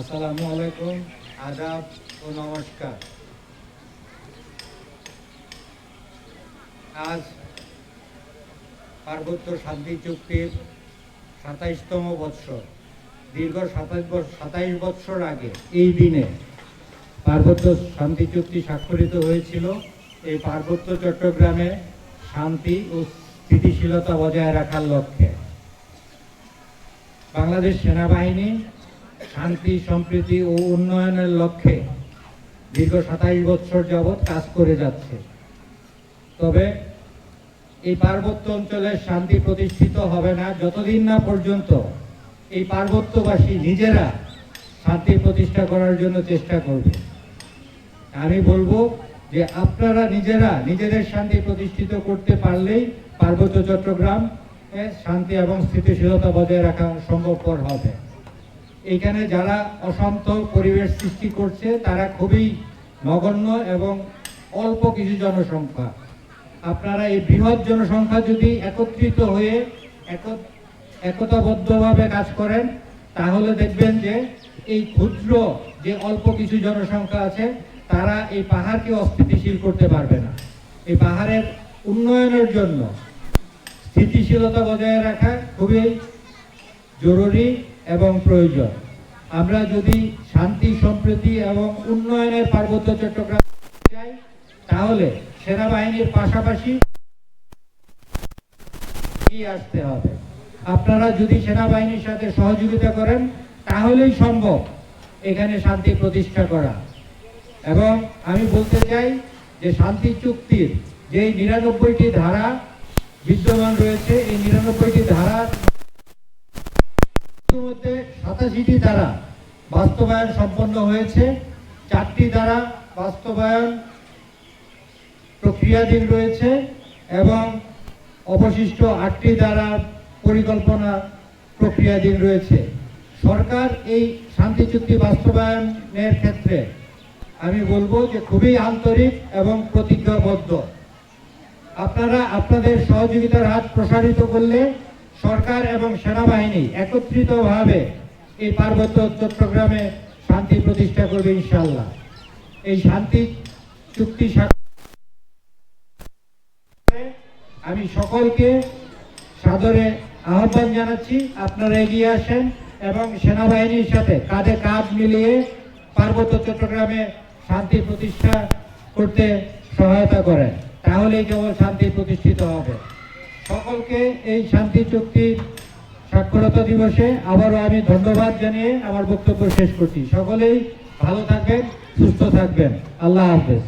আসসালামু আলাইকুম, আদাব ও নমস্কার। আজ পার্বত্য শান্তি চুক্তির সাতাইশতম বৎসর। দীর্ঘ সাতাইশ সাতাইশ বৎসর আগে এই দিনে পার্বত্য শান্তি চুক্তি স্বাক্ষরিত হয়েছিল। এই পার্বত্য চট্টগ্রামে শান্তি ও স্থিতিশীলতা বজায় রাখার লক্ষ্যে। বাংলাদেশ সেনাবাহিনী শান্তি, সম্প্রীতি ও উন্নয়নের লক্ষ্যে দীর্ঘ সাতাইশ বছর যাবৎ কাজ করে যাচ্ছে। তবে এই পার্বত্য অঞ্চলের শান্তি প্রতিষ্ঠিত হবে না যতদিন না পর্যন্ত এই পার্বত্যবাসী নিজেরা শান্তি প্রতিষ্ঠা করার জন্য চেষ্টা করবে। আমি বলব যে আপনারা নিজেরা নিজেদের শান্তি প্রতিষ্ঠিত করতে পারলেই পার্বত্য চট্টগ্রাম শান্তি এবং স্থিতিশীলতা বজায় রাখা সম্ভবপর হবে। এখানে যারা অশান্ত পরিবেশ সৃষ্টি করছে, তারা খুবই নগণ্য এবং অল্প কিছু জনসংখ্যা। আপনারা এই বৃহৎ জনসংখ্যা যদি একত্রিত হয়ে এক- একতাবদ্ধভাবে কাজ করেন, তাহলে দেখবেন যে এই ক্ষুদ্র যে অল্প কিছু জনসংখ্যা আছে, তারা এই পাহাড়কে অস্থিতিশীল করতে পারবে না। এই পাহাড়ের উন্নয়নের জন্য স্থিতিশীলতা বজায় রাখা খুবই জরুরি। এবং প্রয়োজন। আমরা যদি শান্তি, সম্প্রীতি এবং উন্নয়নের পার্বত্য চট্টগ্রাম চাই, তাহলে সেনাবাহিনীর পাশাপাশি আসতে হবে। আপনারা যদি সেনাবাহিনীর সাথে সহযোগিতা করেন, তাহলেই সম্ভব এখানে শান্তি প্রতিষ্ঠা করা। এবং আমি বলতে চাই যে শান্তি চুক্তির যে নিরানব্বইটি ধারা বিদ্যমান রয়েছে, এই নিরানব্বইটি মধ্যে সাতাশিটি দ্বারা বাস্তবায়ন সম্পন্ন হয়েছে। চারটি দ্বারা বাস্তবায়ন প্রক্রিয়াধীন রয়েছে এবং অবশিষ্ট আটটি দ্বারা পরিকল্পনা প্রক্রিয়াধীন রয়েছে। সরকার এই শান্তি চুক্তি বাস্তবায়নের ক্ষেত্রে আমি বলব যে খুবই আন্তরিক এবং প্রতিজ্ঞাবদ্ধ। আপনারা আপনাদের সহযোগিতার হাত প্রসারিত করলে সরকার এবং সেনাবাহিনী একত্রিতভাবে এই পার্বত্য চট্টগ্রামে শান্তি প্রতিষ্ঠা করবে ইনশাল্লাহ এই শান্তি চুক্তি আমি সকলকে সাদরে আহ্বান জানাচ্ছি, আপনারা এগিয়ে আসেন এবং সেনাবাহিনীর সাথে কাঁধে কাঁধ মিলিয়ে পার্বত্য চট্টগ্রামে শান্তি প্রতিষ্ঠা করতে সহায়তা করেন। তাহলেই কেবল শান্তি প্রতিষ্ঠিত হবে। সকলকে এই শান্তি চুক্তির সাক্ষরতা দিবসে আবারও আমি ধন্যবাদ জানিয়ে আমার বক্তব্য শেষ করছি। সকলেই ভালো থাকবেন, সুস্থ থাকবেন। আল্লাহ হাফেজ।